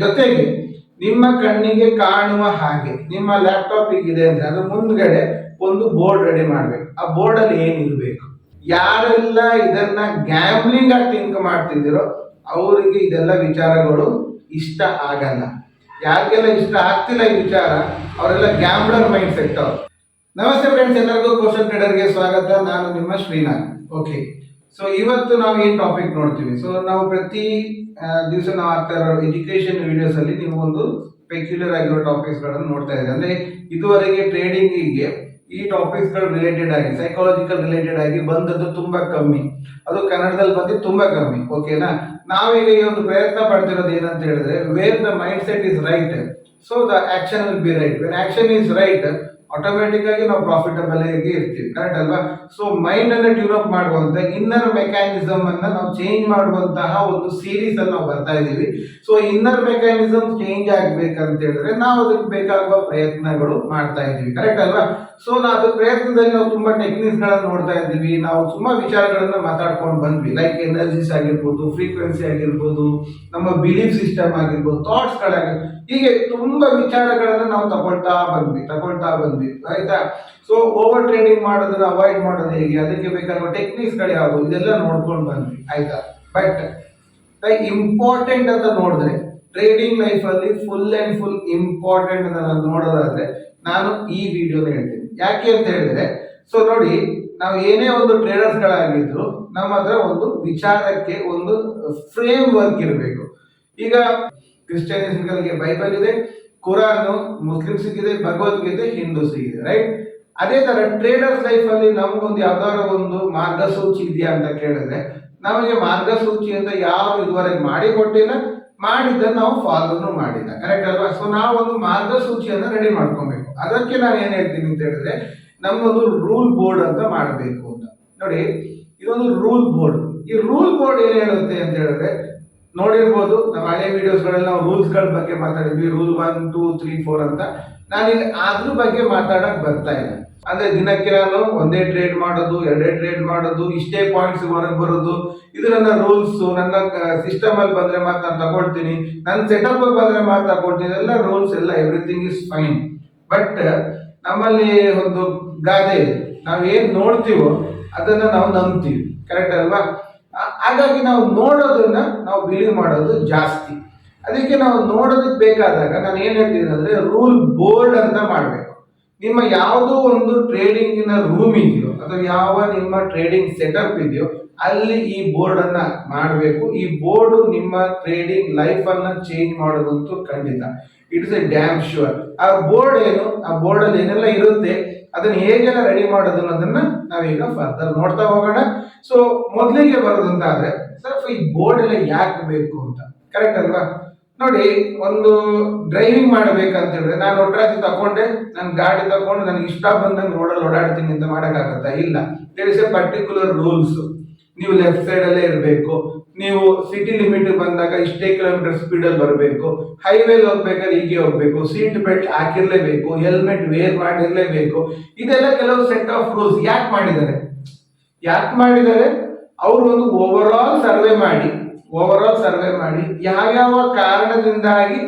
ಜೊತೆಗೆ ನಿಮ್ಮ ಕಣ್ಣಿಗೆ ಕಾಣುವ ಹಾಗೆ, ನಿಮ್ಮ ಲ್ಯಾಪ್ಟಾಪ್ ಇದೆ ಅಂದ್ರೆ ಅದ್ರ ಮುಂದ್ಗಡೆ ಒಂದು ಬೋರ್ಡ್ ರೆಡಿ ಮಾಡ್ಬೇಕು. ಆ ಬೋರ್ಡ್ ಅಲ್ಲಿ ಏನಿರ್ಬೇಕು? ಯಾರೆಲ್ಲ ಇದನ್ನ ಗ್ಯಾಮ್ಲಿಂಗ್ ಆಗಿ ಥಿಂಕ್ ಮಾಡ್ತಿದ್ದೀರೋ ಅವರಿಗೆ ಇದೆಲ್ಲ ವಿಚಾರಗಳು ಇಷ್ಟ ಆಗಲ್ಲ. ಯಾರಿಗೆಲ್ಲ ಇಷ್ಟ ಆಗ್ತಿಲ್ಲ ಈ ವಿಚಾರ, ಅವರೆಲ್ಲ ಗ್ಯಾಮ್ಲರ್ ಮೈಂಡ್ ಸೆಟ್ ಅವರು. ನಮಸ್ತೆ ಫ್ರೆಂಡ್ಸ್ ಎಲ್ಲರಿಗೂ ಕ್ವಶನ್ ಟ್ರೇಡರ್ಗೆ ಸ್ವಾಗತ. ನಾನು ನಿಮ್ಮ ಶ್ರೀನಾಥ್. ಓಕೆ ಸೊ ಇವತ್ತು ನಾವು ಏನ್ ಟಾಪಿಕ್ ನೋಡ್ತೀವಿ. ಸೊ ನಾವು ಪ್ರತಿ ದಿವಸ ನಾವು ಆಗ್ತಾ ಇರೋ ಎಜುಕೇಶನ್ ವಿಡಿಯೋಸ್ ಅಲ್ಲಿ ನೀವು ಒಂದು ಪೆಕ್ಯುಲರ್ ಆಗಿರೋ ಟಾಪಿಕ್ಸ್ಗಳನ್ನು ನೋಡ್ತಾ ಇದ್ದೀವಿ ಅಂದ್ರೆ ಇದುವರೆಗೆ ಟ್ರೇಡಿಂಗಿಗೆ ಈ ಟಾಪಿಕ್ಸ್ಗಳು ರಿಲೇಟೆಡ್ ಆಗಿ ಸೈಕಾಲಜಿಕಲ್ ರಿಲೇಟೆಡ್ ಆಗಿ ಬಂದದ್ದು ತುಂಬಾ ಕಮ್ಮಿ. ಅದು ಕನ್ನಡದಲ್ಲಿ ಬಂದು ತುಂಬಾ ಕಮ್ಮಿ. ಓಕೆನಾ ನಾವೀಗ ಈ ಒಂದು ಪ್ರಯತ್ನ ಪಡ್ತಿರೋದು ಏನಂತ ಹೇಳಿದ್ರೆ where the mind set is right so the action will be right when action is right automatic ಆಗಿ ನಾವು ಪ್ರಾಫಿಟಬಲ್ ಆಗಿ ಇರ್ತೀವಿ. ಕರೆಕ್ಟ್ ಅಲ್ವಾ? ಸೊ ಮೈಂಡ್ ಅನ್ನ ಟ್ಯೂನ್ ಮಾಡುವಂತ ಇನ್ನರ್ ಮೆಕ್ಯಾನಿಸಮ್ ಅನ್ನ ನಾವು ಚೇಂಜ್ ಮಾಡುವಂತಹ ಒಂದು ಸೀರೀಸ್ ಅನ್ನು ನಾವು ಬರ್ತಾ ಇದೀವಿ ಸೊ ಇನ್ನರ್ ಮೆಕ್ಯಾನಿಸಮ್ ಚೇಂಜ್ ಆಗ್ಬೇಕಂತ ಹೇಳಿದ್ರೆ ನಾವು ಅದಕ್ಕೆ ಬೇಕಾಗುವ ಪ್ರಯತ್ನಗಳು ಮಾಡ್ತಾ ಇದೀವಿ ಕರೆಕ್ಟ್ ಅಲ್ವಾ? ಸೊ ನಾವು ಅದ್ರ ಪ್ರಯತ್ನದಲ್ಲಿ ನಾವು ತುಂಬಾ ಟೆಕ್ನಿಕ್ಸ್ ಗಳನ್ನ ನೋಡ್ತಾ ಇದ್ದೀವಿ. ನಾವು ತುಂಬಾ ವಿಚಾರಗಳನ್ನ ಮಾತಾಡ್ಕೊಂಡು ಬಂದ್ವಿ. ಲೈಕ್ ಎನರ್ಜೀಸ್ ಆಗಿರ್ಬೋದು ಫ್ರೀಕ್ವೆನ್ಸಿ ಆಗಿರ್ಬೋದು, ನಮ್ಮ ಬಿಲೀಫ್ ಸಿಸ್ಟಮ್ ಆಗಿರ್ಬೋದು ಥಾಟ್ಸ್ ಗಳಾಗಿರ್ಬೋದು. ಹೀಗೆ ತುಂಬಾ ವಿಚಾರಗಳನ್ನ ನಾವು ತಗೊಳ್ತಾ ಬಂದ್ವಿ ತಗೊಳ್ತಾ ಬಂದ್ವಿ, ಆಯ್ತಾ? ಸೊ ಓವರ್ ಟ್ರೇಡಿಂಗ್ ಮಾಡೋದನ್ನ ಅವಾಯ್ಡ್ ಮಾಡೋದು ಹೇಗೆ? ಅದಕ್ಕೆ ಬೇಕಾಗುವ ಟೆಕ್ನಿಕ್ಸ್ಗಳು ಯಾವುದು? ಇದೆಲ್ಲ ನೋಡ್ಕೊಂಡು ಬಂದ್ವಿ, ಆಯ್ತಾ? ಬಟ್ ಇಂಪಾರ್ಟೆಂಟ್ ಅಂತ ನೋಡಿದ್ರೆ ಟ್ರೇಡಿಂಗ್ ಲೈಫ್ ಅಲ್ಲಿ ಫುಲ್ ಅಂಡ್ ಫುಲ್ ಇಂಪಾರ್ಟೆಂಟ್ ಅಂತ ನಾನು ನೋಡೋದಾದ್ರೆ, ನಾನು ಈ ವಿಡಿಯೋನ ಹೇಳ್ತೀನಿ. ಯಾಕೆ ಅಂತ ಹೇಳಿದ್ರೆ ಸೊ ನೋಡಿ, ನಾವು ಏನೇ ಒಂದು ಟ್ರೇಡರ್ಸ್ ಗಳಾಗಿದ್ರು, ನಮ್ಮ ಹತ್ರ ಒಂದು ವಿಚಾರಕ್ಕೆ ಒಂದು ಫ್ರೇಮ್ ವರ್ಕ್ ಇರಬೇಕು. ಈಗ ಕ್ರಿಶ್ಚಿಯನಿಸ್ಗಳಿಗೆ ಬೈಬಲ್ ಇದೆ, ಕುರಾನ್, ಮುಸ್ಲಿಮ್ಸ್ಗಿದೆ, ಭಗವದ್ಗೀತೆ, ಹಿಂದೂಸ್ಗಿದೆ ರೈಟ್ ಅದೇ ತರ ಟ್ರೇಡರ್ಸ್ ಲೈಫ್ ಅಲ್ಲಿ ನಮಗೊಂದು ಯಾವ್ದಾದ್ರು ಒಂದು ಮಾರ್ಗಸೂಚಿ ಇದೆಯಾ ಅಂತ ಕೇಳಿದ್ರೆ, ನಮಗೆ ಮಾರ್ಗಸೂಚಿ ಅಂತ ಯಾರು ಇದುವರೆಗೆ ಮಾಡಿಕೊಟ್ಟಿಲ್ಲ, ಮಾಡಿದ್ದನ್ನು ನಾವು ಫಾಲೋನು ಮಾಡಿಲ್ಲ ಕರೆಕ್ಟ್ ಅಲ್ವಾ? ಸೊ ನಾವು ಒಂದು ಮಾರ್ಗಸೂಚಿಯನ್ನು ರೆಡಿ ಮಾಡ್ಕೊಬೇಕು. ಅದಕ್ಕೆ ನಾನು ಏನು ಹೇಳ್ತೀನಿ ಅಂತ ಹೇಳಿದ್ರೆ, ನಮಗೊಂದು ರೂಲ್ ಬೋರ್ಡ್ ಅಂತ ಮಾಡಬೇಕು ಅಂತ. ನೋಡಿ, ಇದೊಂದು ರೂಲ್ ಬೋರ್ಡ್ ಈ ರೂಲ್ ಬೋರ್ಡ್ ಏನು ಹೇಳುತ್ತೆ ಅಂತ ಹೇಳಿದ್ರೆ ನೋಡಿರ್ಬೋದು, ನಮ್ಮ ಹಳೆ ವಿಡಿಯೋಸ್ಗಳಲ್ಲಿ ನಾವು ರೂಲ್ಸ್ಗಳ ಬಗ್ಗೆ ಮಾತಾಡಿದ್ವಿ rule one two three four ಅಂತ. ನಾನಿಲ್ಲಿ ಅದ್ರ ಬಗ್ಗೆ ಮಾತಾಡಕ್ ಬರ್ತಾ ಇಲ್ಲ. ಅಂದ್ರೆ ದಿನಕ್ಕೆ ನಾನು ಒಂದೇ ಟ್ರೇಡ್ ಮಾಡೋದು, ಎರಡೇ ಟ್ರೇಡ್ ಮಾಡೋದು, ಇಷ್ಟೇ ಪಾಯಿಂಟ್ಸ್ ಹೊರಗೆ ಬರೋದು, ಇದು ನನ್ನ ರೂಲ್ಸ್ ನನ್ನ ಸಿಸ್ಟಮ್ ಅಲ್ಲಿ ಬಂದ್ರೆ ಮಾತ್ರ ನಾನು ತಗೊಳ್ತೀನಿ, ನನ್ನ ಸೆಟಪ್ ಅಲ್ಲಿ ಬಂದ್ರೆ ಮಾತ್ರ ತಗೊಳ್ತೀನಿ, ಎಲ್ಲ ರೂಲ್ಸ್ ಎಲ್ಲ ಎವ್ರಿಥಿಂಗ್ ಇಸ್ ಫೈನ್ ಬಟ್ ನಮ್ಮಲ್ಲಿ ಒಂದು ಗಾದೆ ಇದೆ. ನಾವು ಏನ್ ನೋಡ್ತೀವೋ ಅದನ್ನ ನಾವು ನಂಬ್ತೀವಿ. ಕರೆಕ್ಟ್ ಅಲ್ವಾ? ಹಾಗಾಗಿ ನಾವು ನೋಡೋದನ್ನ ನಾವು ಬಿಲೀವ್ ಮಾಡೋದು ಜಾಸ್ತಿ. ಅದಕ್ಕೆ ನಾವು ನೋಡೋದಕ್ಕೆ ಬೇಕಾದಾಗ ನಾನು ಏನ್ ಹೇಳ್ತೀನಿ ಅಂದ್ರೆ ರೂಲ್ ಬೋರ್ಡ್ ಅಂತ ಮಾಡಬೇಕು. ನಿಮ್ಮ ಯಾವುದೋ ಒಂದು ಟ್ರೇಡಿಂಗಿನ ರೂಮ್ ಇದೆಯೋ ಅಥವಾ ಯಾವ ನಿಮ್ಮ ಟ್ರೇಡಿಂಗ್ ಸೆಟಪ್ ಇದೆಯೋ ಅಲ್ಲಿ ಈ ಬೋರ್ಡ್ ಅನ್ನ ಮಾಡಬೇಕು. ಈ ಬೋರ್ಡ್ ನಿಮ್ಮ ಟ್ರೇಡಿಂಗ್ ಲೈಫ್ ಅನ್ನ ಚೇಂಜ್ ಮಾಡೋದಂತೂ ಖಂಡಿತ. ಇಟ್ಸ್ ಎ ಡ್ಯಾಮ್ ಶ್ಯೂರ್ ಆ ಬೋರ್ಡ್ ಏನು? ಆ ಬೋರ್ಡ್ ಅಲ್ಲಿ ಏನೆಲ್ಲ ಇರುತ್ತೆ? ಅದನ್ನ ಹೇಗೆಲ್ಲ ರೆಡಿ ಮಾಡೋದು ಅನ್ನೋದನ್ನ ನಾವೀಗ ಫರ್ದರ್ ನೋಡ್ತಾ ಹೋಗೋಣ. ಸೊ ಮೊದಲಿಗೆ ಬರೋದಂತಾದ್ರೆ ಸರ್ ಈ ಬೋರ್ಡ್ ಎಲ್ಲ ಯಾಕೆ ಬೇಕು ಅಂತ. ಕರೆಕ್ಟ್ ಅಲ್ವಾ? ನೋಡಿ, ಒಂದು ಡ್ರೈವಿಂಗ್ ಮಾಡ್ಬೇಕಂತ ಹೇಳಿದ್ರೆ, ನಾನು ಒಟ್ರಾಜಿ ತಕೊಂಡೆ ನನ್ನ ಗಾಡಿ ತಗೊಂಡು ನನಗೆ ಇಷ್ಟ ಬಂದಂಗೆ ರೋಡಲ್ಲಿ ಓಡಾಡ್ತೀನಿ ಅಂತ ಮಾಡೋಕ್ಕಾಗತ್ತಾ? ಇಲ್ಲ. There is a particular rules ನೀವು ಲೆಫ್ಟ್ ಸೈಡ್ ಅಲ್ಲೇ ಇರಬೇಕು. ನೀವು ಸಿಟಿ ಲಿಮಿಟ್ ಬಂದಾಗ ಇಷ್ಟೇ ಕಿಲೋಮೀಟರ್ ಸ್ಪೀಡ್ ಅಲ್ಲಿ ಬರಬೇಕು. ಹೈವೇಲಿ ಹೋಗ್ಬೇಕಾದ್ರೆ ಹೀಗೆ ಹೋಗ್ಬೇಕು. ಸೀಟ್ ಬೆಲ್ಟ್ ಹಾಕಿರ್ಲೇಬೇಕು. ಹೆಲ್ಮೆಟ್ ವೇರ್ ಮಾಡಿರ್ಲೇಬೇಕು. ಇದೆಲ್ಲ ಕೆಲವು ಸೆಟ್ ಆಫ್ ರೂಲ್ಸ್ ಯಾಕೆ ಮಾಡಿದ್ದಾರೆ? ಯಾಕೆ ಮಾಡಿದ್ದಾರೆ? ಅವರು ಒಂದು ಓವರ್ ಆಲ್ ಸರ್ವೆ ಮಾಡಿ ಓವರ್ ಆಲ್ ಸರ್ವೆ ಮಾಡಿ ಯಾವ್ಯಾವ ಕಾರಣದಿಂದಾಗಿ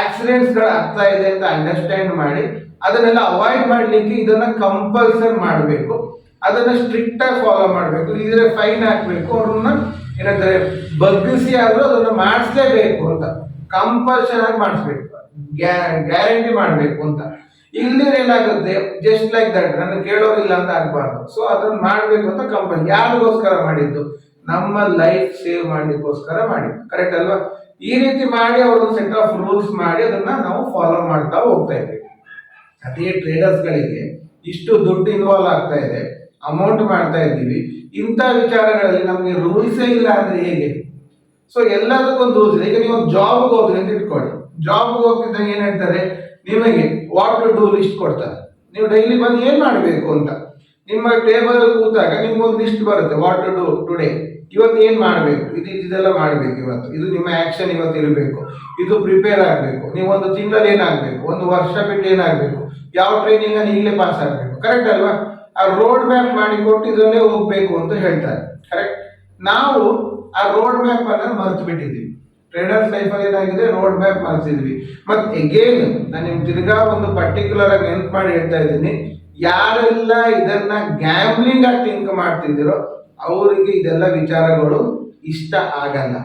ಆಕ್ಸಿಡೆಂಟ್ಸ್ಗಳು ಆಗ್ತಾ ಇದೆ ಅಂತ ಅಂಡರ್ಸ್ಟ್ಯಾಂಡ್ ಮಾಡಿ, ಅದನ್ನೆಲ್ಲ ಅವಾಯ್ಡ್ ಮಾಡ್ಲಿಕ್ಕೆ ಇದನ್ನ ಕಂಪಲ್ಸರಿ ಮಾಡಬೇಕು. ಅದನ್ನ ಸ್ಟ್ರಿಕ್ಟಾಗಿ ಫಾಲೋ ಮಾಡಬೇಕು. ಇದ್ರೆ ಫೈನ್ ಹಾಕಬೇಕು. ಅವ್ರನ್ನ ಏನಂತಾರೆ, ಬಗ್ಗಿಸಿ ಆದರೂ ಅದನ್ನ ಮಾಡಿಸ್ಲೇಬೇಕು ಅಂತ. ಕಂಪಲ್ಸರಿ ಆಗಿ ಮಾಡಿಸ್ಬೇಕು. ಗ್ಯಾರಂಟಿ ಮಾಡಬೇಕು ಅಂತ. ಇಲ್ಲಿ ಏನಾಗುತ್ತೆ? ಜಸ್ಟ್ ಲೈಕ್ ದಟ್ ನನ್ನ ಕೇಳೋರಿಲ್ಲ ಅಂತ ಆಗ್ಬಾರ್ದು. ಸೊ ಅದನ್ನ ಮಾಡಬೇಕು ಅಂತ ಕಂಪನಿ ಯಾರಿಗೋಸ್ಕರ ಮಾಡಿದ್ದು? ನಮ್ಮ ಲೈಫ್ ಸೇವ್ ಮಾಡ್ಲಿಕ್ಕೋಸ್ಕರ ಮಾಡಿ ಕರೆಕ್ಟ್ ಅಲ್ವಾ? ಈ ರೀತಿ ಮಾಡಿ ಅವರು ಸೆಟ್ ಆಫ್ ರೂಲ್ಸ್ ಮಾಡಿ ಅದನ್ನ ನಾವು ಫಾಲೋ ಮಾಡ್ತಾ ಹೋಗ್ತಾ ಇದ್ದೀವಿ. ಅದೇ ಟ್ರೇಡರ್ಸ್ ಗಳಿಗೆ ಇಷ್ಟು ದುಡ್ಡು ಇನ್ವಾಲ್ವ್ ಆಗ್ತಾ ಇದೆ. ಅಮೌಂಟ್ ಮಾಡ್ತಾ ಇದ್ದೀವಿ. ಇಂಥ ವಿಚಾರಗಳಲ್ಲಿ ನಮಗೆ ರೂಲ್ಸೇ ಇಲ್ಲ ಅಂದ್ರೆ ಹೇಗೆ? ಸೊ ಎಲ್ಲದಕ್ಕೊಂದು ರೂಲ್ಸ್ ಇದೆ. ಈಗ ನೀವು ಒಂದು ಜಾಬ್ಗೆ ಹೋದ್ರಿ ಅಂತ ಇಟ್ಕೊಳ್ಳಿ. ಜಾಬ್ಗೆ ಹೋಗ್ತಿದ್ದಾಗ ಏನ್ ಹೇಳ್ತಾರೆ? ನಿಮಗೆ ವಾಟ್ ಟು ಡೂ ಲಿಸ್ಟ್ ಕೊಡ್ತಾರೆ. ನೀವು ಡೈಲಿ ಬಂದು ಏನ್ ಮಾಡಬೇಕು ಅಂತ? ನಿಮ್ಮ ಟೇಬಲ್ ಕೂತಾಗ ನಿಮ್ಗೆ ಒಂದು ಲಿಸ್ಟ್ ಬರುತ್ತೆ. ವಾಟ್ ಟು ಡೂ ಟುಡೇ ಇವತ್ತು ಏನ್ ಮಾಡಬೇಕು? ಇದು ಇದೆಲ್ಲ ಮಾಡಬೇಕು ಇವತ್ತು. ಇದು ನಿಮ್ಮ ಆಕ್ಷನ್ ಇವತ್ತು ಇರಬೇಕು. ಇದು ಪ್ರಿಪೇರ್ ಆಗಬೇಕು. ನೀವು ಒಂದು ತಿಂಗಳಲ್ಲಿ ಏನಾಗಬೇಕು? ಒಂದು ವರ್ಷ ಬಿಟ್ಟು ಏನಾಗಬೇಕು? ಯಾವ ಟ್ರೈನಿಂಗ್ ಅನ್ನು ಈಗಲೇ ಪಾಸ್ ಆಗಬೇಕು? ಕರೆಕ್ಟ್ ಅಲ್ವಾ? ಆ ರೋಡ್ ಮ್ಯಾಪ್ ಮಾಡಿ ಕೊಟ್ಟಿದ್ರಲ್ಲೇ ಹೋಗ್ಬೇಕು ಅಂತ ಹೇಳ್ತಾರೆ. ಕರೆಕ್ಟ್ ನಾವು ಆ ರೋಡ್ ಮ್ಯಾಪ್ ಅನ್ನ ಮರೆತು ಬಿಟ್ಟಿದ್ದೀವಿ. ಟ್ರೇಡರ್ಸ್ ಅಲ್ಲಿ ಏನಾಗಿದೆ? ರೋಡ್ ಮ್ಯಾಪ್ ಮರೆತಿದ್ವಿ. ಮತ್ತೆ ಎಗೇನ್ ನಾನು ನಿಮ್ಗೆ ತಿರ್ಗಾ ಒಂದು ಪರ್ಟಿಕ್ಯುಲರ್ ಆಗಿ ನೆನ್ಪು ಮಾಡಿ ಹೇಳ್ತಾ ಇದ್ದೀನಿ. ಯಾರೆಲ್ಲ ಇದನ್ನ ಗ್ಯಾಮ್ಲಿಂಗ್ ಆಗಿ ಥಿಂಕ್ ಮಾಡ್ತಿದ್ದೀರೋ, ಅವರಿಗೆ ಇದೆಲ್ಲ ವಿಚಾರಗಳು ಇಷ್ಟ ಆಗಲ್ಲ.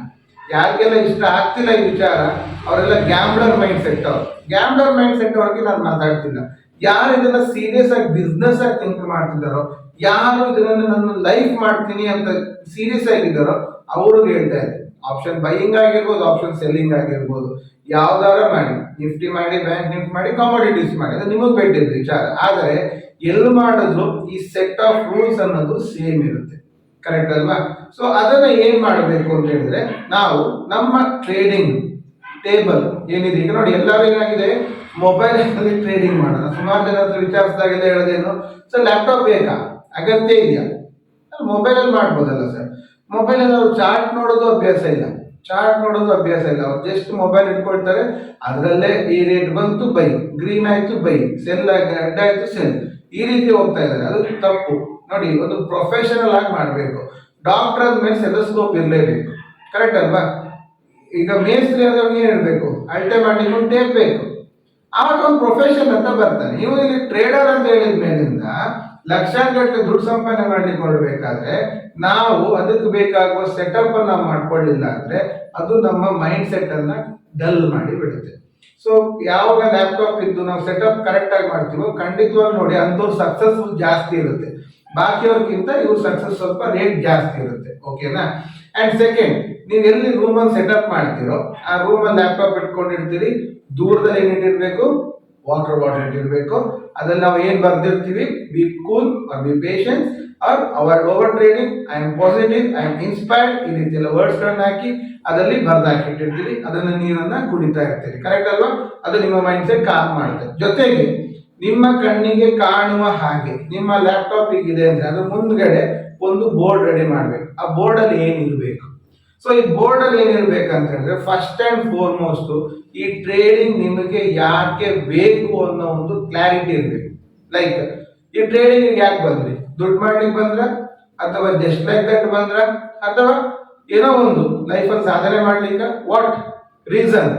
ಯಾರಿಗೆಲ್ಲ ಇಷ್ಟ ಆಗ್ತಿಲ್ಲ ಈ ವಿಚಾರ, ಅವರೆಲ್ಲ ಗ್ಯಾಂಬ್ಲರ್ ಮೈಂಡ್ ಸೆಟ್ ಅವ್ರು. ಗ್ಯಾಂಬ್ಲರ್ ಮೈಂಡ್ ಸೆಟ್ ಅವ್ರಿಗೆ ನಾನು ಮಾತಾಡ್ತಿಲ್ಲ. ಯಾರು ಇದನ್ನ ಸೀರಿಯಸ್ ಆಗಿ ಬಿಸ್ನೆಸ್ ಆಗಿ ಥಿಂಕ್ ಮಾಡ್ತಿದ್ದಾರೋ, ಯಾರು ಇದನ್ನ ನನ್ನ ಲೈಫ್ ಮಾಡ್ತೀನಿ ಅಂತ ಸೀರಿಯಸ್ ಆಗಿದ್ದಾರೋ ಅವರು ಹೇಳ್ತಾ ಇದ್ದೀನಿ ಆಪ್ಷನ್ ಬೈಯಿಂಗ್ ಆಗಿರ್ಬೋದು ಆಪ್ಷನ್ ಸೆಲ್ಲಿಂಗ್ ಆಗಿರ್ಬೋದು. ಯಾವ್ದಾರ ಮಾಡಿ ನಿಫ್ಟಿ ಮಾಡಿ ಬ್ಯಾಂಕ್ ನಿಫ್ಟಿ ಮಾಡಿ ಕಾಮೋಡಿಟೀಸ್ ಮಾಡಿ. ಅದು ನಿಮಗೆ ಬಿಟ್ಟಿದ್ದು ವಿಚಾರ. ಆದರೆ ಎಲ್ಲಿ ಮಾಡಿದ್ರು, ಈ ಸೆಟ್ ಆಫ್ ರೂಲ್ಸ್ ಅನ್ನೋದು ಸೇಮ್ ಇರುತ್ತೆ. ಕರೆಕ್ಟ್ ಅಲ್ವಾ? ಸೊ ಅದನ್ನ ಏನ್ ಮಾಡಬೇಕು ಅಂತ ಹೇಳಿದ್ರೆ, ನಾವು ನಮ್ಮ ಟ್ರೇಡಿಂಗ್ ಟೇಬಲ್ ಏನಿದೆ ಈಗ ನೋಡಿ, ಎಲ್ಲರೂ ಏನಾಗಿದೆ? ಮೊಬೈಲ್ ಅಲ್ಲಿ ಟ್ರೇಡಿಂಗ್ ಮಾಡೋಣ ಸುಮಾರು ಜನ ಹತ್ರ ವಿಚಾರಿಸಿದಾಗೆಲ್ಲ ಹೇಳೋದೇನು, ಸರ್ ಲ್ಯಾಪ್ಟಾಪ್ ಬೇಕಾ? ಅಗತ್ಯ ಇದೆಯಾ? ಮೊಬೈಲ್ ಅಲ್ಲಿ ಮಾಡ್ಬೋದಲ್ಲ ಸರ್. ಮೊಬೈಲ್ ಅಲ್ಲಿ ಅವ್ರು ಚಾರ್ಟ್ ನೋಡೋದು ಅಭ್ಯಾಸ ಇಲ್ಲ. ಚಾರ್ಟ್ ನೋಡೋದು ಅಭ್ಯಾಸ ಇಲ್ಲ. ಅವ್ರು ಜಸ್ಟ್ ಮೊಬೈಲ್ ಇಟ್ಕೊಳ್ತಾರೆ. ಅದರಲ್ಲೇ ಈ ರೇಟ್ ಬಂತು, ಬೈ. ಗ್ರೀನ್ ಆಯ್ತು, ಬೈ. ಸೆಲ್ ರೆಡ್ ಆಯ್ತು ಸೆಲ್ ಈ ರೀತಿ ಹೋಗ್ತಾ ಇದ್ದಾರೆ. ಅದು ತಪ್ಪು. ನೋಡಿ, ಒಂದು ಪ್ರೊಫೆಷನಲ್ ಆಗಿ ಮಾಡಬೇಕು. ಡಾಕ್ಟರ್ ಮೇಲೆ ಸೆಲಸ್ಕೋಪ್ ಇರಲೇಬೇಕು. ಕರೆಕ್ಟ್ ಅಲ್ವಾ? ಈಗ ಮೇಸ್ತ್ರಿ ಆದವ್ರಿಗೆ ಏನು ಅಳತೆ ಮಾಡ್ಲಿಕ್ಕೆ ಒಂದು ಟೇಪ್ ಬೇಕು. ಆವಾಗ ಒಂದು ಪ್ರೊಫೆಷನ್ ಅಂತ ಬರ್ತಾನೆ ನೀವು ಇಲ್ಲಿ ಟ್ರೇಡರ್ ಅಂತ ಹೇಳಿದ ಮೇಲಿಂದ ಲಕ್ಷಾಂತರ ದುಡ್ಡು ಸಂಪಾದನೆ ಮಾಡ್ಲಿಕ್ಕೆ ನಾವು ಅದಕ್ಕೆ ಬೇಕಾಗುವ ಸೆಟಪ್ ಅನ್ನ ಮಾಡ್ಕೊಳ್ಳಿಲ್ಲ ಅಂದ್ರೆ ಅದು ನಮ್ಮ ಮೈಂಡ್ ಸೆಟ್ ಅನ್ನ ಡಲ್ ಮಾಡಿ ಬಿಡುತ್ತೆ. ಸೊ ಯಾವಾಗ ಲ್ಯಾಪ್ಟಾಪ್ ಇದ್ದು ನಾವು ಸೆಟಪ್ ಕರೆಕ್ಟ್ ಆಗಿ ಮಾಡ್ತೀವೋ ಖಂಡಿತವಾಗಿ ನೋಡಿ ಅಂಥವ್ರು ಸಕ್ಸಸ್ ಜಾಸ್ತಿ ಇರುತ್ತೆ. ಬಾಕಿಯವ್ರಿಗಿಂತ ಇವ್ರ ಸಕ್ಸಸ್ ಸ್ವಲ್ಪ ರೇಟ್ ಜಾಸ್ತಿ ಇರುತ್ತೆ. ಓಕೆನಾ ಅಂಡ್ ಸೆಕೆಂಡ್ ನೀವು ಎಲ್ಲಿ ರೂಮಲ್ಲಿ ಸೆಟಪ್ ಮಾಡ್ತೀರೋ, ಆ ರೂಮಲ್ಲಿ ಲ್ಯಾಪ್ಟಾಪ್ ಇಟ್ಕೊಂಡಿರ್ತೀರಿ ದೂರದಲ್ಲಿ ಏನಿಟ್ಟಿರ್ಬೇಕು ವಾಟರ್ ಬಾಟಲ್ ಇಟ್ಟಿರಬೇಕು ಅದನ್ನ ನಾವು ಏನ್ ಬರ್ದಿರ್ತೀವಿ? Be cool or be patience or our over trading I am positive I am inspired ಈ ರೀತಿ ಎಲ್ಲ ವರ್ಡ್ಸ್ ಗಳನ್ನ ಹಾಕಿ ಅದರಲ್ಲಿ ಬರ್ದಾಕಿ ಇಟ್ಟಿರ್ತೀರಿ ಅದನ್ನ ನೀರನ್ನ ಕುಡಿತಾ ಇರ್ತೀರಿ. ಕರೆಕ್ಟ್ ಅಲ್ವಾ? ಅದು ನಿಮ್ಮ ಮೈಂಡ್ ಸೆಟ್ ಕಾಮ್ ಮಾಡುತ್ತೆ. ಜೊತೆಗೆ ನಿಮ್ಮ ಕಣ್ಣಿಗೆ ಕಾಣುವ ಹಾಗೆ, ನಿಮ್ಮ ಲ್ಯಾಪ್ಟಾಪ್ ಈಗಿದೆ ಅಂದ್ರೆ ಅದ್ರ ಮುಂದ್ಗಡೆ ಒಂದು ಬೋರ್ಡ್ ರೆಡಿ ಮಾಡ್ಬೇಕು. ಆ ಬೋರ್ಡ್ ಅಲ್ಲಿ ಏನಿರಬೇಕು? ಸೊ ಈ ಬೋರ್ಡ್ ಅಲ್ಲಿ ಏನಿರ್ಬೇಕಂತ ಹೇಳಿದ್ರೆ ಫಸ್ಟ್ ಅಂಡ್ ಫೋರ್ಮೋಸ್ಟ್ ಈ ಟ್ರೇಡಿಂಗ್ ನಿಮಗೆ ಯಾಕೆ ಬೇಕು ಅನ್ನೋ ಒಂದು ಕ್ಲಾರಿಟಿ ಇರಬೇಕು. ಲೈಕ್ ಈ ಟ್ರೇಡಿಂಗ್ ಯಾಕೆ ಬಂದ್ರಿ? ದುಡ್ಡು ಮಾಡ್ಲಿಕ್ಕೆ ಬಂದ್ರ? ಅಥವಾ ಜಸ್ಟ್ ಲೈಕ್ ದಟ್ ಬಂದ್ರ? ಅಥವಾ ಏನೋ ಒಂದು ಲೈಫ್ ಅಲ್ಲಿ ಸಾಧನೆ ಮಾಡ್ಲಿಕ್ಕೆ? ವಾಟ್ ರೀಸನ್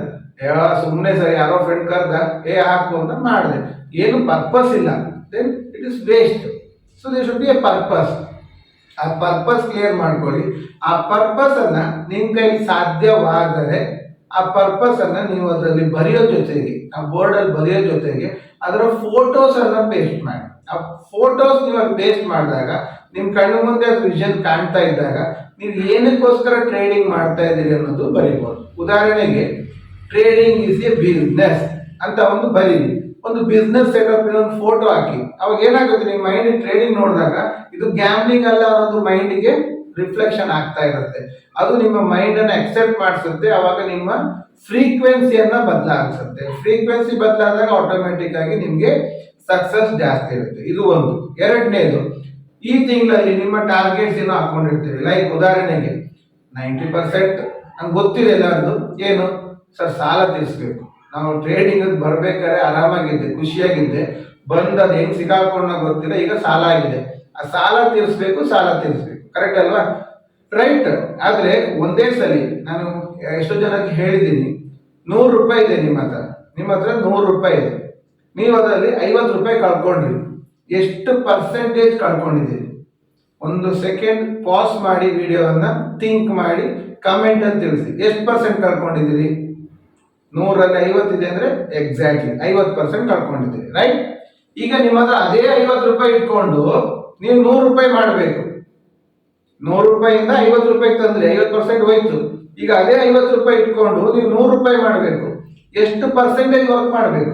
ಸುಮ್ಮನೆ ಸರಿ, ಯಾರೋ ಫ್ರೆಂಡ್ ಕರ್ದ, ಏ, ಹಾಕು ಅಂತ ಮಾಡಿದೆ. ಏನು ಪರ್ಪಸ್ ಇಲ್ಲ. Then it is waste so they should be a purpose ಆ ಪರ್ಪಸ್ ಕ್ಲಿಯರ್ ಮಾಡ್ಕೊಳ್ಳಿ. ಆ ಪರ್ಪಸ್ ಅನ್ನ ನಿಮ್ ಕೈಲಿ ಸಾಧ್ಯವಾದರೆ ಆ ಪರ್ಪಸ್ ಅನ್ನ ನೀವು ಅದರಲ್ಲಿ ಬರೆಯೋ ಜೊತೆಗೆ, ಆ ಬೋರ್ಡ್ ಅಲ್ಲಿ ಬರೆಯೋ ಜೊತೆಗೆ ಅದರ ಫೋಟೋಸ್ ಅನ್ನ ಪೇಸ್ಟ್ ಮಾಡಿ. ಆ ಫೋಟೋಸ್ ನೀವು ಪೇಸ್ಟ್ ಮಾಡಿದಾಗ, ನಿಮ್ ಕಣ್ಣು ಮುಂದೆ ವಿಷನ್ ಕಾಣ್ತಾ ಇದ್ದಾಗ, ನೀವು ಏನಕ್ಕೋಸ್ಕರ ಟ್ರೇಡಿಂಗ್ ಮಾಡ್ತಾ ಇದ್ದೀರಿ ಅನ್ನೋದು ಬರೀಬಹುದು ಉದಾಹರಣೆಗೆ ಟ್ರೇಡಿಂಗ್ ಇಸ್ ಎ ಬಿಸ್ನೆಸ್ ಅಂತ ಒಂದು ಬರೀರಿ. ಒಂದು ಬಿಸ್ನೆಸ್ ಸೆಟಪ್ ಒಂದು ಫೋಟೋ ಹಾಕಿ. ಅವಾಗ ಏನಾಗುತ್ತೆ ನಿಮ್ಮ ಮೈಂಡ್ ಟ್ರೇಡಿಂಗ್ ನೋಡಿದಾಗ ಇದು ಗ್ಯಾಮ್ಲಿಂಗ್ ಅಲ್ಲ ಅನ್ನೋದು ಮೈಂಡಿಗೆ ರಿಫ್ಲೆಕ್ಷನ್ ಆಗ್ತಾ ಇರುತ್ತೆ. ಅದು ನಿಮ್ಮ ಮೈಂಡ್ ಅನ್ನು ಅಕ್ಸೆಪ್ಟ್ ಮಾಡಿಸುತ್ತೆ, ಅವಾಗ ನಿಮ್ಮ ಫ್ರೀಕ್ವೆನ್ಸಿಯನ್ನ ಬದಲಾಗಿಸುತ್ತೆ. ಫ್ರೀಕ್ವೆನ್ಸಿ ಬದಲಾದಾಗ ಆಟೋಮೆಟಿಕ್ ಆಗಿ ನಿಮ್ಗೆ ಸಕ್ಸಸ್ ಜಾಸ್ತಿ ಇರುತ್ತೆ. ಇದು ಒಂದು. ಎರಡನೇದು, ಈ ತಿಂಗಳಲ್ಲಿ ನಿಮ್ಮ ಟಾರ್ಗೆಟ್ಸ್ ಏನೋ ಹಾಕೊಂಡಿರ್ತೀವಿ ಲೈಕ್ ಉದಾಹರಣೆಗೆ ನೈಂಟಿ ಪರ್ಸೆಂಟ್ ನಂಗೆ ಗೊತ್ತಿಲ್ಲ ಎಲ್ಲರದು. ಏನು? ಸರ್, ಸಾಲ ತೀರಿಸ್ಬೇಕು. ನಾವು ಟ್ರೇಡಿಂಗ್ ಬರ್ಬೇಕಾದ್ರೆ ಆರಾಮಾಗಿದ್ದೆ, ಖುಷಿಯಾಗಿದ್ದೆ. ಬಂದು ಅದು ಹೆಂಗ್ ಸಿಗಾಕೊಂಡ ಗೊತ್ತಿಲ್ಲ, ಈಗ ಸಾಲ ಆಗಿದೆ. ಆ ಸಾಲ ತೀರಿಸ್ಬೇಕು ಸಾಲ ತೀರಿಸ್ಬೇಕು. ಕರೆಕ್ಟ್ ಅಲ್ವಾ? ರೈಟ್ ಆದ್ರೆ ಒಂದೇ ಸಲಿ ನಾನು ಎಷ್ಟೋ ಜನಕ್ಕೆ ಹೇಳಿದ್ದೀನಿ, ನೂರು ರೂಪಾಯಿ ಇದೆ ನಿಮ್ಮ ಹತ್ರ. ನಿಮ್ಮ ಹತ್ರ ನೂರು ರೂಪಾಯಿ ಇದೆ. ನೀವು ಅದರಲ್ಲಿ ಐವತ್ತು ರೂಪಾಯಿ ಕಳ್ಕೊಂಡ್ರಿ. ಎಷ್ಟು ಪರ್ಸೆಂಟೇಜ್ ಕಳ್ಕೊಂಡಿದ್ದೀರಿ? ಒಂದು ಸೆಕೆಂಡ್ ಪಾಸ್ ಮಾಡಿ ವಿಡಿಯೋವನ್ನು ಥಿಂಕ್ ಮಾಡಿ ಕಮೆಂಟ್ ಅಂತ ತಿಳಿಸಿ. ಎಷ್ಟು ಪರ್ಸೆಂಟ್ ಕಳ್ಕೊಂಡಿದ್ದೀರಿ? ನೂರಲ್ಲಿ ಐವತ್ತಿದೆ ಅಂದ್ರೆ ಎಕ್ಸಾಕ್ಟ್ಲಿ ಐವತ್ತು ಪರ್ಸೆಂಟ್ ಕಳ್ಕೊಂಡಿದ್ದೀರಿ ರೈಟ್ ಈಗ ನಿಮ್ಮ ಹತ್ರ ಅದೇ ಐವತ್ತು ರೂಪಾಯಿ ಇಟ್ಕೊಂಡು ನೀವು ನೂರು ರೂಪಾಯಿ ಮಾಡಬೇಕು. ನೂರು ರೂಪಾಯಿಯಿಂದ ಐವತ್ತು ರೂಪಾಯಿ ತಂದ್ರೆ ಐವತ್ತು ಪರ್ಸೆಂಟ್ ಹೋಯ್ತು. ಈಗ ಅದೇ ಐವತ್ತು ರೂಪಾಯಿ ಇಟ್ಕೊಂಡು ನೀವು ನೂರು ರೂಪಾಯಿ ಮಾಡಬೇಕು. ಎಷ್ಟು ಪರ್ಸೆಂಟೇಜ್ ವರ್ಕ್ ಮಾಡಬೇಕು?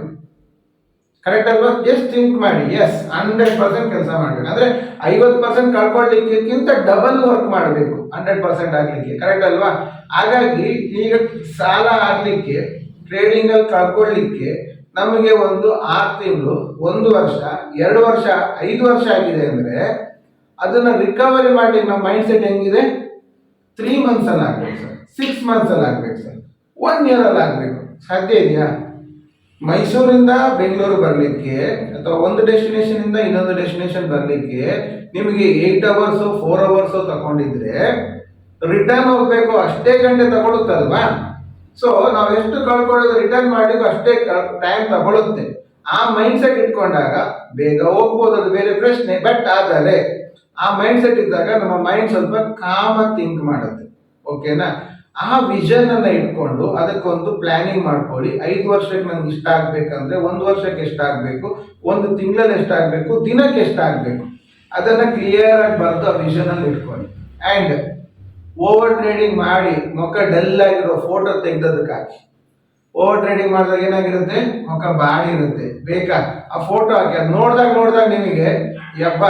ಕರೆಕ್ಟ್ ಅಲ್ವಾ? ಜಸ್ಟ್ ಥಿಂಕ್ ಮಾಡಿ. ಎಸ್ ಹಂಡ್ರೆಡ್ ಪರ್ಸೆಂಟ್ ಕೆಲಸ ಮಾಡಬೇಕು. ಅಂದ್ರೆ ಐವತ್ತು ಪರ್ಸೆಂಟ್ ಕಳ್ಕೊಳ್ಳಿಕ್ಕಿಂತ ಡಬಲ್ ವರ್ಕ್ ಮಾಡಬೇಕು. ಹಂಡ್ರೆಡ್ ಪರ್ಸೆಂಟ್ ಆಗ್ಲಿಕ್ಕೆ. ಕರೆಕ್ಟ್ ಅಲ್ವಾ? ಹಾಗಾಗಿ ಈಗ ಸಾಲ ಆಗ್ಲಿಕ್ಕೆ ಟ್ರೇಡಿಂಗ್ ಅಲ್ಲಿ ಕಳ್ಕೊಳ್ಳಿಕ್ಕೆ ನಮಗೆ ಒಂದು ಆರು ತಿಂಗಳು, ಒಂದು ವರ್ಷ, ಎರಡು ವರ್ಷ, ಐದು ವರ್ಷ ಆಗಿದೆ ಅಂದ್ರೆ ಅದನ್ನ ರಿಕವರಿ ಮಾಡಿ ನಮ್ಮ ಮೈಂಡ್ ಸೆಟ್ ಹೆಂಗಿದೆ? ತ್ರೀ ಮಂತ್ಸ್ ಅಲ್ಲಿ ಆಗ್ಬೇಕು ಸರ್. ಸಿಕ್ಸ್ ಮಂತ್ಸ್ ಅಲ್ಲಿ ಆಗ್ಬೇಕು ಸರ್. ಒನ್ ಅಲ್ಲಿ ಆಗ್ಬೇಕು. ಸಾಧ್ಯ ಇದೆಯಾ? ಮೈಸೂರಿಂದ ಬೆಂಗಳೂರು ಬರಲಿಕ್ಕೆ ಅಥವಾ ಒಂದು ಡೆಸ್ಟಿನೇಷನ್ ಇಂದ ಇನ್ನೊಂದು ಡೆಸ್ಟಿನೇಷನ್ ಬರಲಿಕ್ಕೆ ನಿಮಗೆ ಏಟ್ ಅವರ್ಸ್ ಫೋರ್ ಅವರ್ಸ್ ತಗೊಂಡಿದ್ರೆ ರಿಟರ್ನ್ ಹೋಗ್ಬೇಕು ಅಷ್ಟೇ ಗಂಟೆ ತಗೊಳುತ್ತಲ್ವಾ? ಸೊ ನಾವು ಎಷ್ಟು ಕಳ್ಕೊಳ್ಳೋದು ರಿಟರ್ನ್ ಮಾಡಿದ್ರು ಅಷ್ಟೇ ಟೈಮ್ ತಗೊಳುತ್ತೆ. ಆ ಮೈಂಡ್ ಸೆಟ್ ಇಟ್ಕೊಂಡಾಗ ಬೇಗ ಹೋಗ್ಬೋದು ಅದು ಬೇರೆ ಪ್ರಶ್ನೆ ಬಟ್ ಆದರೆ ಆ ಮೈಂಡ್ ಸೆಟ್ ಇದ್ದಾಗ ನಮ್ಮ ಮೈಂಡ್ ಸ್ವಲ್ಪ ಕಾಮ ಥಿಂಕ್ ಮಾಡುತ್ತೆ. ಓಕೆನಾ ಆ ವಿಷನ್ ಅನ್ನ ಇಟ್ಕೊಂಡು ಅದಕ್ಕೊಂದು ಪ್ಲಾನಿಂಗ್ ಮಾಡ್ಕೊಳ್ಳಿ. ಐದು ವರ್ಷಕ್ಕೆ ನನ್ಗೆ ಇಷ್ಟ ಆಗ್ಬೇಕಂದ್ರೆ ಒಂದು ವರ್ಷಕ್ಕೆ ಎಷ್ಟಾಗಬೇಕು ಒಂದು ತಿಂಗಳಲ್ಲಿ ಎಷ್ಟಾಗಬೇಕು ದಿನಕ್ಕೆ ಎಷ್ಟಾಗಬೇಕು ಅದನ್ನ ಕ್ಲಿಯರ್ ಆಗಿ ಬರೆದು ಆ ವಿಷನ್ ಅಲ್ಲಿ ಇಟ್ಕೊಳ್ಳಿ. ಅಂಡ್ ಓವರ್ ಟ್ರೇಡಿಂಗ್ ಮಾಡಿ ಮುಖ ಡಲ್ ಆಗಿರೋ ಫೋಟೋ ತೆಗ್ದದಕ್ಕೆ ಹಾಕಿ ಓವರ್ ಟ್ರೇಡಿಂಗ್ ಮಾಡಿದಾಗ ಏನಾಗಿರುತ್ತೆ? ಮುಖ ಬಾಡಿ ಇರುತ್ತೆ. ಬೇಕಾ? ಆ ಫೋಟೋ ಹಾಕಿ, ಅದು ನೋಡಿದಾಗ ನೋಡಿದಾಗ ನಿಮಗೆ ಯಪ್ಪ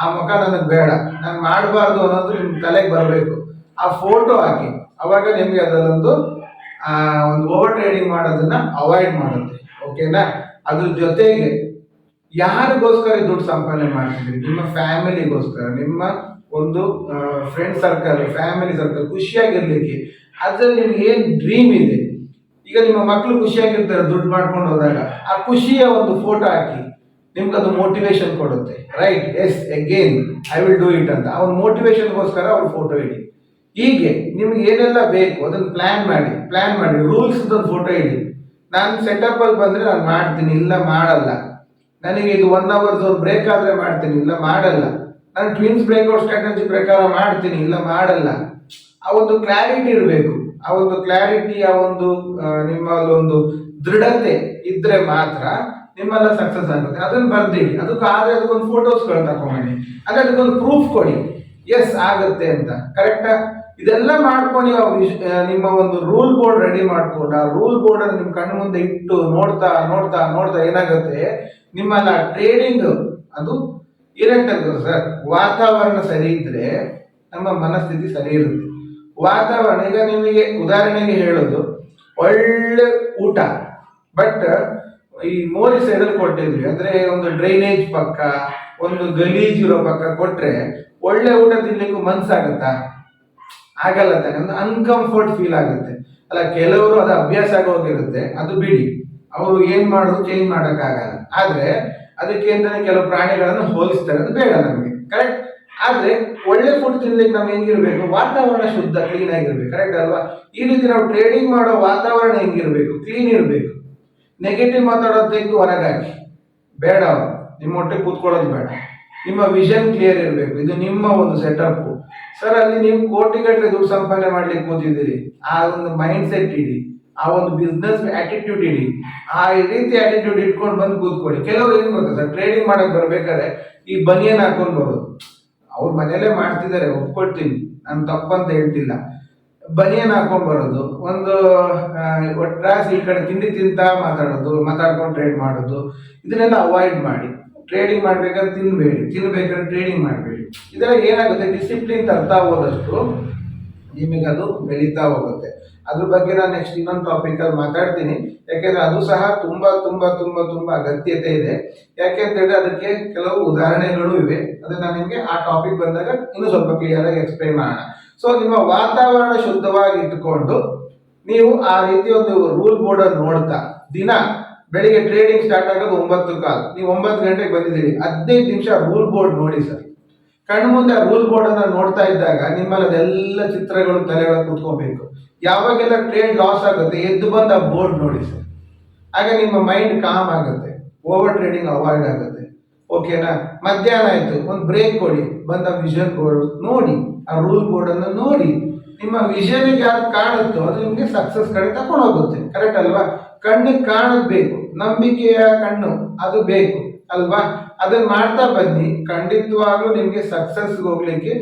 ಆ ಮುಖ ನನಗೆ ಬೇಡ. ನಾನು ಮಾಡಬಾರ್ದು ಅನ್ನೋದು ನಿಮ್ಮ ತಲೆಗೆ ಬರಬೇಕು. ಆ ಫೋಟೋ ಹಾಕಿ, ಅವಾಗ ನಿಮಗೆ ಅದರಲ್ಲೊಂದು ಒಂದು ಓವರ್ ಟ್ರೇಡಿಂಗ್ ಮಾಡೋದನ್ನ ಅವಾಯ್ಡ್ ಮಾಡುತ್ತೆ. ಓಕೆನಾ ಅದ್ರ ಜೊತೆಗೆ, ಯಾರಿಗೋಸ್ಕರ ದುಡ್ಡು ಸಂಪಾದನೆ ಮಾಡ್ತಿದ್ದೀರಿ? ನಿಮ್ಮ ಫ್ಯಾಮಿಲಿಗೋಸ್ಕರ ನಿಮ್ಮ ಒಂದು ಫ್ರೆಂಡ್ ಸರ್ಕಲ್ ಫ್ಯಾಮಿಲಿ ಸರ್ಕಲ್ ಖುಷಿಯಾಗಿರ್ಲಿಕ್ಕೆ ಅದ್ರಲ್ಲಿ ನಿಮ್ಗೆ ಏನ್ ಡ್ರೀಮ್ ಇದೆ? ಈಗ ನಿಮ್ಮ ಮಕ್ಕಳು ಖುಷಿಯಾಗಿರ್ತಾರೆ, ದುಡ್ಡು ಮಾಡ್ಕೊಂಡು ಹೋದಾಗ, ಆ ಖುಷಿಯ ಒಂದು ಫೋಟೋ ಹಾಕಿ, ನಿಮ್ಗೆ ಅದು ಮೋಟಿವೇಶನ್ ಕೊಡುತ್ತೆ. Right yes again I will do it ಅಂತ. ಅವ್ನ ಮೋಟಿವೇಶನ್ಗೋಸ್ಕರ ಅವ್ರ ಫೋಟೋ ಇಡಿ. ಹೀಗೆ ನಿಮ್ಗೆ ಏನೆಲ್ಲ ಬೇಕು, ಅದನ್ನ ಪ್ಲಾನ್ ಮಾಡಿ ಪ್ಲಾನ್ ಮಾಡಿ ರೂಲ್ಸ್ ಒಂದು ಫೋಟೋ ಇಡಿ. ನಾನು ಸೆಟಪ್ ಅಲ್ಲಿ ಬಂದ್ರೆ ನಾನು ಮಾಡ್ತೀನಿ, ಇಲ್ಲ ಮಾಡಲ್ಲ. ನನಗೆ ಇದು ಒನ್ ಅವರ್ಸ್ ಅವ್ರು ಬ್ರೇಕ್ ಆದ್ರೆ ಮಾಡ್ತೀನಿ, ಇಲ್ಲ ಮಾಡಲ್ಲ. ನಾನು ಟ್ವಿನ್ಸ್ ಬ್ರೇಕ್ಔಟ್ ಸ್ಟ್ರಾಟಜಿ ಪ್ರಕಾರ ಮಾಡ್ತೀನಿ, ಇಲ್ಲ ಮಾಡಲ್ಲ. ಆ ಒಂದು ಕ್ಲಾರಿಟಿ ಇರಬೇಕು. ಆ ಒಂದು ಕ್ಲಾರಿಟಿ ಆ ಒಂದು ನಿಮ್ಮಲ್ಲಿ ಒಂದು ದೃಢತೆ ಇದ್ರೆ ಮಾತ್ರ ನಿಮ್ಮೆಲ್ಲ ಸಕ್ಸಸ್ ಆಗುತ್ತೆ. ಅದನ್ನ ಬರ್ದಿಡಿ ಅದಕ್ಕಾದ್ರೆ ಅದಕ್ಕೊಂದು ಫೋಟೋಸ್ಗಳು ತಗೊಂಡಿ ಅದೇ ಅದಕ್ಕೊಂದು ಪ್ರೂಫ್ ಕೊಡಿ. ಎಸ್ ಆಗುತ್ತೆ ಅಂತ. ಕರೆಕ್ಟಾ ಇದೆಲ್ಲ ಮಾಡ್ಕೊಂಡು ನಿಮ್ಮ ಒಂದು ರೂಲ್ ಬೋರ್ಡ್ ರೆಡಿ ಮಾಡ್ಕೊಂಡು ರೂಲ್ ಬೋರ್ಡ್ ಅನ್ನು ನಿಮ್ಮ ಕಣ್ಣು ಮುಂದೆ ಇಟ್ಟು ನೋಡ್ತಾ ನೋಡ್ತಾ ನೋಡ್ತಾ ಏನಾಗುತ್ತೆ? ನಿಮ್ಮಲ್ಲ ಟ್ರೇಡಿಂಗ್ ಅದು ಏನಂತಾರೆ ಸರ್? ವಾತಾವರಣ ಸರಿ ಇದ್ರೆ ನಮ್ಮ ಮನಸ್ಥಿತಿ ಸರಿ ಇರುತ್ತೆ. ವಾತಾವರಣ, ಈಗ ನಿಮಗೆ ಉದಾಹರಣೆಗೆ ಹೇಳೋದು, ಒಳ್ಳೆ ಊಟ ಬಟ್ ಈ ಮೋರಿ ಸೈಡಲ್ಲಿ ಕೊಟ್ಟಿದ್ವಿ ಅಂದ್ರೆ ಒಂದು ಡ್ರೈನೇಜ್ ಪಕ್ಕ, ಒಂದು ಗಲೀಜಿರೋ ಪಕ್ಕ ಕೊಟ್ರೆ ಒಳ್ಳೆ ಊಟ ತಿನ್ಲಿಕ್ಕೂ ಮನ್ಸಾಗತ್ತಾ? ಆಗಲ್ಲ ತಾನೆ, ಒಂದು ಅನ್ಕಂಫರ್ಟ್ ಫೀಲ್ ಆಗುತ್ತೆ. ಅಲ್ಲ, ಕೆಲವರು ಅದು ಅಭ್ಯಾಸ ಆಗೋಗಿರುತ್ತೆ, ಅದು ಬಿಡಿ. ಅವರು ಏನ್ ಮಾಡೋದು ಚೇಂಜ್ ಮಾಡೋಕ್ಕಾಗಲ್ಲ. ಆದ್ರೆ ಅದಕ್ಕೆ ಅಂತಾನೆ ಕೆಲವು ಪ್ರಾಣಿಗಳನ್ನು ಹೋಲಿಸ್ತಾರೆ. ಅದು ಬೇಡ ನಮಗೆ. ಕರೆಕ್ಟ್ ಆದ್ರೆ ಒಳ್ಳೆ ಫುಡ್ ತಿನ್ಲಿಕ್ಕೆ ನಾವು ಹೆಂಗಿರ್ಬೇಕು? ವಾತಾವರಣ ಶುದ್ಧ ಕ್ಲೀನ್ ಆಗಿರ್ಬೇಕು. ಕರೆಕ್ಟ್ ಅಲ್ವಾ? ಈ ರೀತಿ ನಾವು ಟ್ರೇಡಿಂಗ್ ಮಾಡೋ ವಾತಾವರಣ ಹೆಂಗಿರ್ಬೇಕು? ಕ್ಲೀನ್ ಇರಬೇಕು. ನೆಗೆಟಿವ್ ಮಾತಾಡೋದು ತೆಗೆದು ಹೊರಗಾಕಿ. ಬೇಡ. ನಿಮ್ಮ ಹೊಟ್ಟೆ ಕೂತ್ಕೊಳ್ಳೋದು ಬೇಡ. ನಿಮ್ಮ ವಿಷನ್ ಕ್ಲಿಯರ್ ಇರಬೇಕು. ಇದು ನಿಮ್ಮ ಒಂದು ಸೆಟಪ್ ಸರ್ ಅಲ್ಲಿ ನೀವು ಕೋಟಿಗಟ್ಟಲೆ ದುಡ್ಡು ಸಂಪಾದನೆ ಮಾಡ್ಲಿಕ್ಕೆ ಕೂತಿದ್ದೀರಿ. ಆ ಒಂದು ಮೈಂಡ್ ಸೆಟ್ ಇಡಿ. ಆ ಒಂದು ಬಿಸ್ನೆಸ್ ಆಟಿಟ್ಯೂಡ್ ಇಡಿ. ಆ ರೀತಿ ಆಟಿಟ್ಯೂಡ್ ಇಟ್ಕೊಂಡು ಬಂದು ಕೂತ್ಕೊಳ್ಳಿ. ಕೆಲವರು ಏನ್ ಗೊತ್ತಾ ಸರ್ ಟ್ರೇಡಿಂಗ್ ಮಾಡಕ್ ಬರ್ಬೇಕಾದ್ರೆ ಈ ಬನಿಯನ್ ಹಾಕೊಂಡು ಬರೋದು ಅವ್ರ ಮನೇಲೆ ಮಾಡ್ತಿದ್ದಾರೆ, ಒಪ್ಕೊಳ್ತೀನಿ. ನಾನು ತಪ್ಪಂತ ಹೇಳ್ತಿಲ್ಲ. ಬನಿಯನ್ ಹಾಕೊಂಡ್ ಬರೋದು ಒಂದು ಒಟ್ರಾಸ್ ಒಟ್ರಾಸಿ ಈ ಕಡೆ ತಿಂಡಿ ತಿಂತಾ ಮಾತಾಡೋದು, ಮಾತಾಡ್ಕೊಂಡು ಟ್ರೇಡ್ ಮಾಡೋದು, ಇದನ್ನೆಲ್ಲ ಅವಾಯ್ಡ್ ಮಾಡಿ. ಟ್ರೇಡಿಂಗ್ ಮಾಡ್ಬೇಕಾದ್ರೆ ತಿನ್ಬೇಡಿ. ತಿನ್ಬೇಕಾದ್ರೆ ಟ್ರೇಡಿಂಗ್ ಮಾಡಬೇಡಿ. ಇದೆಲ್ಲ ಏನಾಗುತ್ತೆ? ಡಿಸಿಪ್ಲಿನ್ ತರ್ತಾ ಹೋದಷ್ಟು ನಿಮಗೆ ಅದು ಬೆಳೀತಾ ಹೋಗುತ್ತೆ. ಅದ್ರ ಬಗ್ಗೆ ನಾನು ನೆಕ್ಸ್ಟ್ ಇನ್ನೊಂದು ಟಾಪಿಕ್ ಅಲ್ಲಿ ಮಾತಾಡ್ತೀನಿ. ಯಾಕೆಂದ್ರೆ ಅದು ಸಹ ತುಂಬಾ ತುಂಬಾ ತುಂಬಾ ತುಂಬಾ ಅಗತ್ಯತೆ ಇದೆ. ಯಾಕೆ ಅಂತ ಹೇಳಿದ್ರೆ ಅದಕ್ಕೆ ಕೆಲವು ಉದಾಹರಣೆಗಳು ಇವೆ. ಅದನ್ನ ನಾನು ನಿಮಗೆ ಆ ಟಾಪಿಕ್ ಬಂದಾಗ ಇನ್ನೂ ಸ್ವಲ್ಪ ಕ್ಲಿಯರ್ ಆಗಿ ಎಕ್ಸ್ಪ್ಲೈನ್ ಮಾಡೋಣ. ಸೊ ನಿಮ್ಮ ವಾತಾವರಣ ಶುದ್ಧವಾಗಿ ಇಟ್ಟುಕೊಂಡು ನೀವು ಆ ರೀತಿ ಒಂದು ರೂಲ್ ಬೋರ್ಡ್ ಅನ್ನು ನೋಡ್ತಾ, ದಿನ ಬೆಳಿಗ್ಗೆ ಟ್ರೇಡಿಂಗ್ ಸ್ಟಾರ್ಟ್ ಆಗೋದು ಒಂಬತ್ತು ಕಾಲ್. ನೀವು ಒಂಬತ್ತು ಗಂಟೆಗೆ ಬಂದಿದ್ದೀರಿ. ಹದಿನೈದು ನಿಮಿಷ ರೂಲ್ ಬೋರ್ಡ್ ನೋಡಿ ಸರ್. ಕಣ್ಮುಂದೆ ರೂಲ್ ಬೋರ್ಡ್ ಅನ್ನ ನೋಡ್ತಾ ಇದ್ದಾಗ ನಿಮ್ಮಲ್ಲಿ ಅದೆಲ್ಲ ಚಿತ್ರಗಳು ತಲೆಗಳ ಕೂತ್ಕೋಬೇಕು. ಯಾವಾಗೆಲ್ಲ ಟ್ರೇಡ್ ಲಾಸ್ ಆಗುತ್ತೆ, ಎದ್ದು ಬಂದ ಬೋರ್ಡ್ ನೋಡಿ ಸರ್. ಆಗ ನಿಮ್ಮ ಮೈಂಡ್ ಕಾಮ್ ಆಗುತ್ತೆ ಓವರ್ ಟ್ರೇಡಿಂಗ್ ಅವಾಯ್ಡ್ ಆಗುತ್ತೆ ಓಕೆನಾ ಮಧ್ಯಾಹ್ನ ಆಯ್ತು, ಒಂದು ಬ್ರೇಕ್ ಕೊಡಿ, ಬಂದ ವಿಷನ್ ಬೋರ್ಡ್ ನೋಡಿ, ಆ ರೂಲ್ ಬೋರ್ಡ್ ಅನ್ನು ನೋಡಿ. ನಿಮ್ಮ ವಿಷನ್ ಯಾವ್ದು ಕಾಣುತ್ತೋ, ಅದು ನಿಮಗೆ ಸಕ್ಸಸ್ ಕಡೆ ತಕೊಂಡು ಹೋಗುತ್ತೆ. ಕರೆಕ್ಟ್ ಅಲ್ವಾ? ಕಣ್ಣಿಗೆ ಕಾಣಬೇಕು ಬೇಕು, ನಂಬಿಕೆಯ ಕಣ್ಣು, ಅದು ಬೇಕು, ಅಲ್ವಾ? ಅದನ್ನ ಮಾಡ್ತಾ ಬನ್ನಿ. ಖಂಡಿತವಾಗ್ಲೂ ನಿಮ್ಗೆ ಸಕ್ಸಸ್ ಹೋಗ್ಲಿಕ್ಕೆ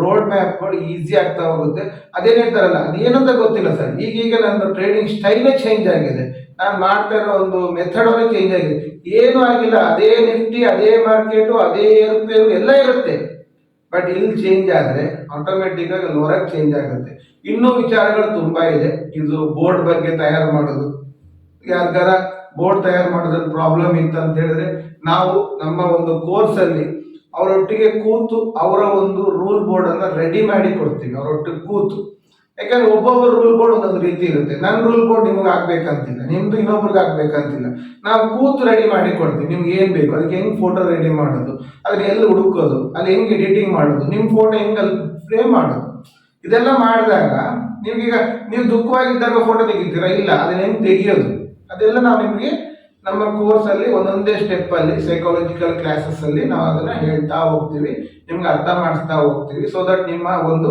ರೋಡ್ ಮ್ಯಾಪ್ಗಳು ಈಸಿ ಆಗ್ತಾ ಹೋಗುತ್ತೆ. ಅದೇನ್ ಹೇಳ್ತಾರಲ್ಲ ಅದೇನಂತ ಗೊತ್ತಿಲ್ಲ ಸರ್ ಈಗೀಗ ನನ್ನ ಟ್ರೇಡಿಂಗ್ ಸ್ಟೈಲೇ ಚೇಂಜ್ ಆಗಿದೆ. ನಾನು ಮಾಡ್ತಾ ಇರೋ ಒಂದು ಮೆಥಡ್ ಚೇಂಜ್ ಆಗಿದೆ. ಏನೂ ಆಗಿಲ್ಲ. ಅದೇ ನಿಫ್ಟಿ ಅದೇ ಮಾರ್ಕೆಟು ಅದೇ ಏರುಪೇರು ಎಲ್ಲ ಇರುತ್ತೆ. ಬಟ್ ಇಲ್ಲಿ ಚೇಂಜ್ ಆದ್ರೆ ಆಟೋಮೆಟಿಕ್ ಆಗಿ ಚೇಂಜ್ ಆಗುತ್ತೆ. ಇನ್ನೂ ವಿಚಾರಗಳು ತುಂಬಾ ಇದೆ. ಇದು ಬೋರ್ಡ್ ಬಗ್ಗೆ ತಯಾರು ಮಾಡೋದು. ಯಾರ್ಗಾರ ಬೋರ್ಡ್ ತಯಾರು ಮಾಡೋದ್ರಲ್ಲಿ ಪ್ರಾಬ್ಲಮ್ ಇತ್ತು ಅಂತ ಹೇಳಿದ್ರೆ ನಾವು ನಮ್ಮ ಒಂದು ಕೋರ್ಸ್ ಅಲ್ಲಿ ಅವರೊಟ್ಟಿಗೆ ಕೂತು ಅವರ ಒಂದು ರೂಲ್ ಬೋರ್ಡ್ ಅನ್ನ ರೆಡಿ ಮಾಡಿ ಕೊಡ್ತೀವಿ, ಅವರೊಟ್ಟಿಗೆ ಕೂತು. ಯಾಕಂದ್ರೆ ಒಬ್ಬೊಬ್ಬರು ರೂಲ್ ಬೋರ್ಡ್ ಒಂದೊಂದು ರೀತಿ ಇರುತ್ತೆ. ನನ್ನ ರೂಲ್ ಬೋರ್ಡ್ ನಿಮ್ಗೆ ಆಗ್ಬೇಕಂತಿಲ್ಲ, ನಿಮ್ದು ಇನ್ನೊಬ್ರಿಗೆ ಆಗ್ಬೇಕಂತಿಲ್ಲ. ನಾವು ಕೂತು ರೆಡಿ ಮಾಡಿ ಕೊಡ್ತೀವಿ, ನಿಮ್ಗೆ ಏನ್ ಬೇಕು, ಅದಕ್ಕೆ ಹೆಂಗ್ ಫೋಟೋ ರೆಡಿ ಮಾಡೋದು ಅದನ್ನ ಎಲ್ಲಿ ಹುಡುಕೋದು, ಅಲ್ಲಿ ಹೆಂಗ್ ಎಡಿಟಿಂಗ್ ಮಾಡೋದು, ನಿಮ್ ಫೋಟೋ ಹೆಂಗ್ ಅಲ್ಲಿ ಫ್ರೇಮ್ ಮಾಡೋದು. ಇದೆಲ್ಲ ಮಾಡಿದಾಗ ನಿಮ್ಗೀಗ ನೀವು ದುಃಖವಾಗಿದ್ದಾಗ ಫೋಟೋ ತೆಗಿತೀರಾ? ಇಲ್ಲ, ಅದನ್ನ ಹೆಂಗ್ ತೆಗಿಯೋದು? ಅದೆಲ್ಲ ನಾವು ನಿಮಗೆ ನಮ್ಮ ಕೋರ್ಸ್ ಅಲ್ಲಿ ಒಂದೊಂದೇ ಸ್ಟೆಪ್ ಅಲ್ಲಿ ಸೈಕಾಲಜಿಕಲ್ ಕ್ಲಾಸಸ್ ಅಲ್ಲಿ ನಾವು ಅದನ್ನ ಹೇಳ್ತಾ ಹೋಗ್ತೀವಿ, ನಿಮ್ಗೆ ಅರ್ಥ ಮಾಡಿಸ್ತಾ ಹೋಗ್ತೀವಿ ಸೊ ದಟ್ ನಿಮ್ಮ ಒಂದು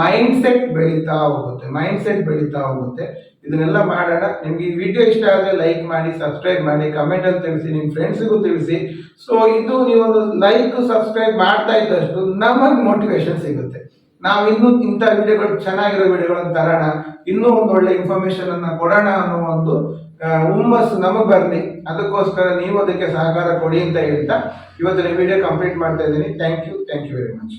ಮೈಂಡ್ ಸೆಟ್ ಬೆಳೀತಾ ಹೋಗುತ್ತೆ ಮೈಂಡ್ ಸೆಟ್ ಬೆಳೀತಾ ಹೋಗುತ್ತೆ. ಇದನ್ನೆಲ್ಲ ಮಾಡೋಣ. ನಿಮ್ಗೆ ಈ ವಿಡಿಯೋ ಇಷ್ಟ ಆದರೆ ಲೈಕ್ ಮಾಡಿ ಸಬ್ಸ್ಕ್ರೈಬ್ ಮಾಡಿ ಕಮೆಂಟ್ ಅಲ್ಲಿ ತಿಳಿಸಿ ನಿಮ್ಮ ಫ್ರೆಂಡ್ಸಿಗೂ ತಿಳಿಸಿ. ಸೊ ಇದು ನೀವೊಂದು ಲೈಕ್ ಸಬ್ಸ್ಕ್ರೈಬ್ ಮಾಡ್ತಾ ಇದ್ದಷ್ಟು ನಮಗೆ ಮೋಟಿವೇಶನ್ ಸಿಗುತ್ತೆ. ನಾವು ಇನ್ನೂ ಇಂಥ ವಿಡಿಯೋಗಳು ಚೆನ್ನಾಗಿರೋ ವಿಡಿಯೋಗಳನ್ನು ತರೋಣ, ಇನ್ನೂ ಒಂದು ಒಳ್ಳೆ ಇನ್ಫಾರ್ಮೇಶನ್ ಅನ್ನ ಕೊಡೋಣ ಅನ್ನೋ ಒಂದು ಹುಮ್ಮಸ್ಸು ನಮಗೆ ಬರಲಿ. ಅದಕ್ಕೋಸ್ಕರ ನೀವು ಅದಕ್ಕೆ ಸಹಕಾರ ಕೊಡಿ ಅಂತ ಹೇಳ್ತಾ ಇವತ್ತಿನ ವಿಡಿಯೋ ಕಂಪ್ಲೀಟ್ ಮಾಡ್ತಾ ಇದ್ದೀನಿ. Thank you thank you very much